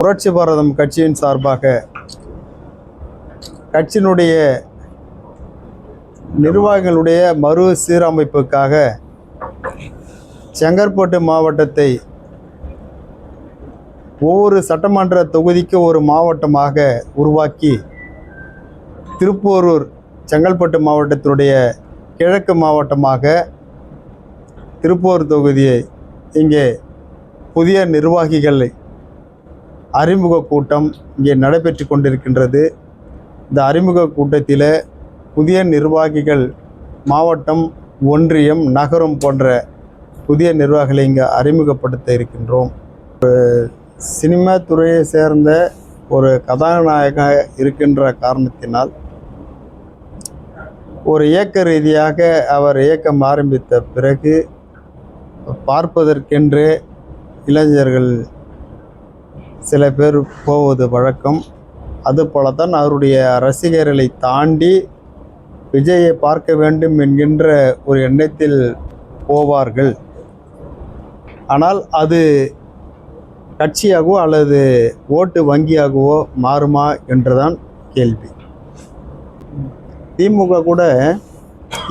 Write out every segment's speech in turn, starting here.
புரட்சி பாரதம் கட்சியின் சார்பாக கட்சியினுடைய நிர்வாகிகளுடைய மறு சீரமைப்புக்காக செங்கற்பட்டு மாவட்டத்தை ஒவ்வொரு சட்டமன்ற தொகுதிக்கு ஒரு மாவட்டமாக உருவாக்கி திருப்போரூர் செங்கல்பட்டு மாவட்டத்தினுடைய கிழக்கு மாவட்டமாக திருப்பூர் தொகுதியை இங்கே புதிய நிர்வாகிகள் அறிமுக கூட்டம் இங்கே நடைபெற்று கொண்டிருக்கின்றது. இந்த அறிமுக கூட்டத்தில் புதிய நிர்வாகிகள் மாவட்டம் ஒன்றியம் நகரம் போன்ற புதிய நிர்வாகிகளை இங்கே அறிமுகப்படுத்த இருக்கின்றோம். சினிமா துறையை சேர்ந்த ஒரு கதாநாயக இருக்கின்ற காரணத்தினால் ஒரு இயக்க ரீதியாக அவர் இயக்கம் ஆரம்பித்த பிறகு பார்ப்பதற்கென்று இளைஞர்கள் சில பேர் போவது வழக்கம். அதுபோல தான் அவருடைய ரசிகர்களை தாண்டி விஜயை பார்க்க வேண்டும் என்கின்ற ஒரு எண்ணத்தில் போவார்கள். ஆனால் அது கட்சியாகவோ அல்லது ஓட்டு வங்கியாகவோ மாறுமா என்றுதான் கேள்வி. திமுக கூட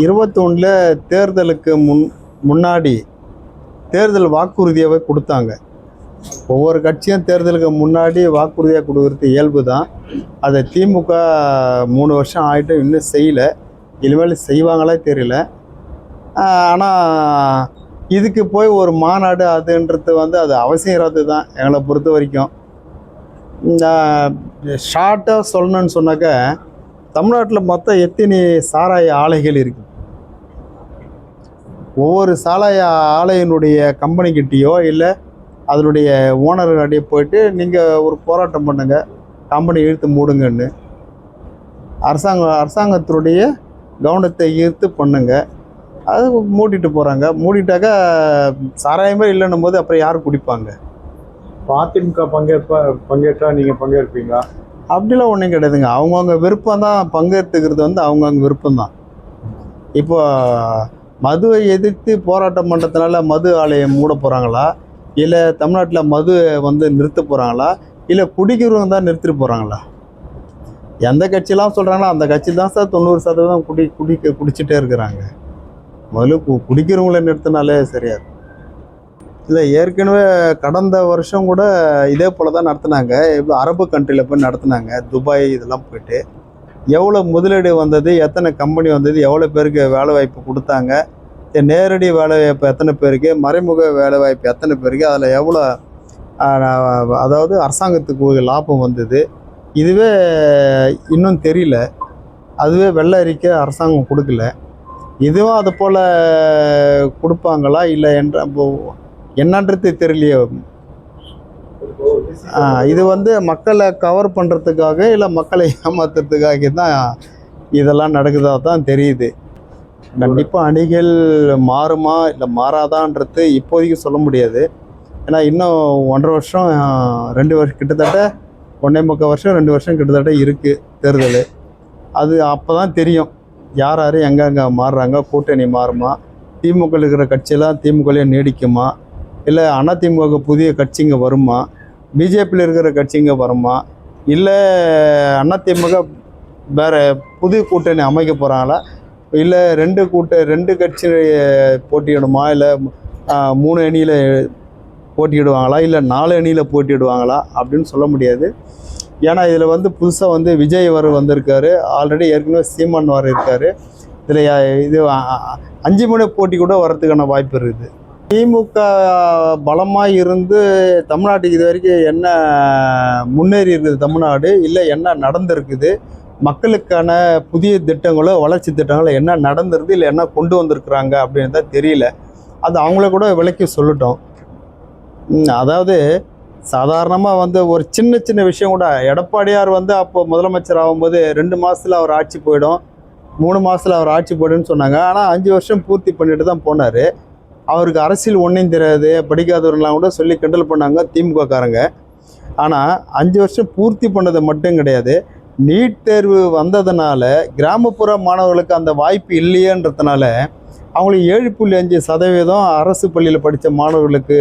இருபத்தொன்னில் தேர்தலுக்கு முன் முன்னாடி தேர்தல் வாக்குறுதியாகவே கொடுத்தாங்க. ஒவ்வொரு கட்சியும் தேர்தலுக்கு முன்னாடி வாக்குறுதியாக கொடுக்குறது இயல்பு தான் அதை திமுக மூணு வருஷம் ஆகிட்டு இன்னும் செய்யலை. இனிமேல் செய்வாங்களே தெரியல. ஆனால் இதுக்கு போய் ஒரு மாநாடு அதுன்றது வந்து அது அவசியறது தான் எங்களை பொறுத்த வரைக்கும். ஷார்ட்டாக சொல்லணும்னு சொன்னாக்க தமிழ்நாட்டில் மொத்தம் எத்தனை சாராய ஆலைகள் இருக்குது ஒவ்வொரு சாராய ஆலையினுடைய கம்பெனிக்கிட்டேயோ இல்லை அதனுடைய ஓனர்கிட்டயே போயிட்டு நீங்கள் ஒரு போராட்டம் பண்ணுங்க. கம்பெனி இழுத்து மூடுங்கன்னு. அரசாங்கம் அரசாங்கத்தினுடைய கவனத்தை ஈர்த்து பண்ணுங்க. அது மூடிட்டு போகிறாங்க மூடிட்டாக்கா சாராயமே இல்லைன்னும் போது அப்புறம் யார் குடிப்பாங்க? அதிமுக பங்கேற்ப பங்கேற்றா நீங்க பங்கேற்பீங்களா? அப்படிலாம் ஒன்றும் கிடையாதுங்க. அவங்கவுங்க விருப்பம் தான் பங்கேற்றுக்கிறது வந்து அவங்கவுங்க விருப்பம் தான். இப்போ மதுவை எதிர்த்து போராட்டம் பண்ணுறதுனால மது ஆலையை மூட போகிறாங்களா இல்லை தமிழ்நாட்டில் மது வந்து நிறுத்த போகிறாங்களா இல்லை குடிக்கிறவங்க தான் நிறுத்திட்டு போகிறாங்களா எந்த கட்சியெலாம் சொல்கிறாங்களோ அந்த கட்சி தான் சார் தொண்ணூறு சதவீதம் குடி குடிக்க குடிச்சிட்டே இருக்கிறாங்க. முதல்ல கு- குடிக்கிறவங்கள நிறுத்தினாலே சரியா இருக்கும். இல்லை ஏற்கனவே கடந்த வருஷம் கூட இதே போல் தான் நடத்துனாங்க. இப்போ அரபு கண்ட்ரியில் போய் நடத்துனாங்க. துபாய் இதெல்லாம் போயிட்டு. எவ்வளோ முதலீடு வந்தது? எத்தனை கம்பெனி வந்தது? எவ்வளோ பேருக்கு வேலை வாய்ப்பு கொடுத்தாங்க? நேரடி வேலைவாய்ப்பு எத்தனை பேருக்கு மறைமுக வேலைவாய்ப்பு எத்தனை பேருக்கு அதில் எவ்வளோ அதாவது அரசாங்கத்துக்கு லாபம் வந்தது. இதுவே இன்னும் தெரியல. அதுவே வெள்ளை அறிக்கை அரசாங்கம் கொடுக்கல. இதுவும் அது போல் கொடுப்பாங்களா இல்லை என்ற என்னன்றது தெரியலையே. இது வந்து மக்களை கவர் பண்ணுறதுக்காக இல்லை மக்களை ஏமாத்துறதுக்காக தான் இதெல்லாம் நடக்குதா தான் தெரியுது. கண்டிப்பாக அணிகள் மாறுமா இல்லை மாறாதான்றது இப்போதைக்கு சொல்ல முடியாது. ஏன்னா இன்னும் ஒன்றரை வருஷம் ரெண்டு வருஷம் கிட்டத்தட்ட ஒன்றே முக்கால் வருஷம் ரெண்டு வருஷம் கிட்டத்தட்ட இருக்குது தேர்தல். அது அப்போ தான் தெரியும். யார் யார் எங்கெங்கே மாறுறாங்க கூட்டணி மாறுமா திமுக இருக்கிற கட்சியெல்லாம் திமுகலேயே நீடிக்குமா இல்லை அதிமுக புதிய கட்சிங்க வருமா பிஜேபியில் இருக்கிற கட்சிங்க வருமா இல்லை அதிமுக வேற புது கூட்டணி அமைக்க போகிறாங்களா இல்லை ரெண்டு கூட்ட ரெண்டு கட்சி போட்டியிடுமா? இல்லை மூணு அணியில் போட்டியிடுவாங்களா? இல்லை நாலு அணியில் போட்டியிடுவாங்களா? அப்படின்னு சொல்ல முடியாது. ஏன்னா இதில் வந்து புதுசாக வந்து விஜய் வர வந்திருக்காரு. ஆல்ரெடி ஏற்கனவே சீமான் வர இருக்காரு. இதில் இது அஞ்சு மணி போட்டி கூட வர்றதுக்கான வாய்ப்பு இருக்குது. திமுக பலமாக இருந்து தமிழ்நாட்டுக்கு இது வரைக்கும் என்ன முன்னேறி இருக்குது தமிழ்நாடு? இல்லை என்ன நடந்திருக்குது? மக்களுக்கான புதிய திட்டங்களோ வளர்ச்சி திட்டங்களோ என்ன நடந்துருது இல்லை என்ன கொண்டு வந்திருக்கிறாங்க அப்படின்னு தான் தெரியல. அது அவங்கள கூட விளக்கி சொல்லட்டும். அதாவது சாதாரணமாக வந்து ஒரு சின்ன சின்ன விஷயம் கூட எடப்பாடியார் வந்து அப்போ முதலமைச்சர் ஆகும்போது ரெண்டு மாதத்தில் அவர் ஆட்சி போயிடும் மூணு மாதத்தில் அவர் ஆட்சி போய்டுன்னு சொன்னாங்க. ஆனால் அஞ்சு வருஷம் பூர்த்தி பண்ணிட்டு தான் போனார். அவருக்கு அரசியல் ஒன்றையும் தெரியாது படிக்காதவர்கள்லாம் கூட சொல்லி கிண்டல் பண்ணாங்க திமுககாரங்க. ஆனால் அஞ்சு வருஷம் பூர்த்தி பண்ணது மட்டும் கிடையாது. நீட் தேர்வு வந்ததுனால கிராமப்புற மாணவர்களுக்கு அந்த வாய்ப்பு இல்லையன்றதுனால அவங்களுக்கு ஏழு புள்ளி அஞ்சு சதவீதம் அரசு பள்ளியில் படித்த மாணவர்களுக்கு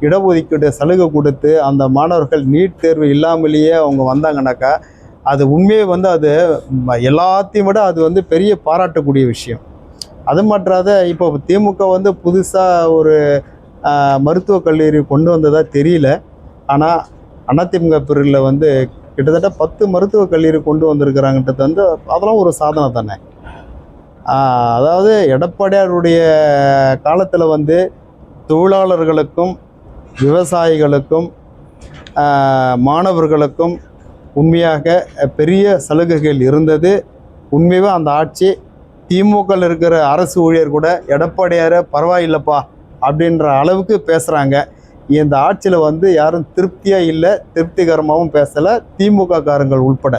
இடஒதுக்கீடு சலுகை கொடுத்து அந்த மாணவர்கள் நீட் தேர்வு இல்லாமலேயே அவங்க வந்தாங்கனாக்கா அது உண்மையே வந்து அது எல்லாத்தையும் விட அது வந்து பெரிய பாராட்டக்கூடிய விஷயம். அது மாற்றாத இப்போ திமுக வந்து புதுசாக ஒரு மருத்துவக் கல்லூரி கொண்டு வந்ததாக தெரியல. ஆனால் அதிமுக பிரிவில் வந்து கிட்டத்தட்ட பத்து மருத்துவக் கல்லூரி கொண்டு வந்திருக்கிறாங்கன்றது வந்து அதெல்லாம் ஒரு சாதனை தானே? அதாவது எடப்பாடியாருடைய காலத்தில் வந்து தொழிலாளர்களுக்கும் விவசாயிகளுக்கும் மாணவர்களுக்கும் உண்மையாக பெரிய சலுகைகள் இருந்தது. உண்மையாக அந்த ஆட்சி திமுகவில் இருக்கிற அரசு ஊழியர் கூட எடப்பாடியாரை பரவாயில்லைப்பா அப்படின்ற அளவுக்கு பேசுகிறாங்க இந்த ஆட்சியில் வந்து யாரும் திருப்தியாக இல்லை திருப்திகரமாகவும் பேசலை. திமுக காரங்கள் உள்பட.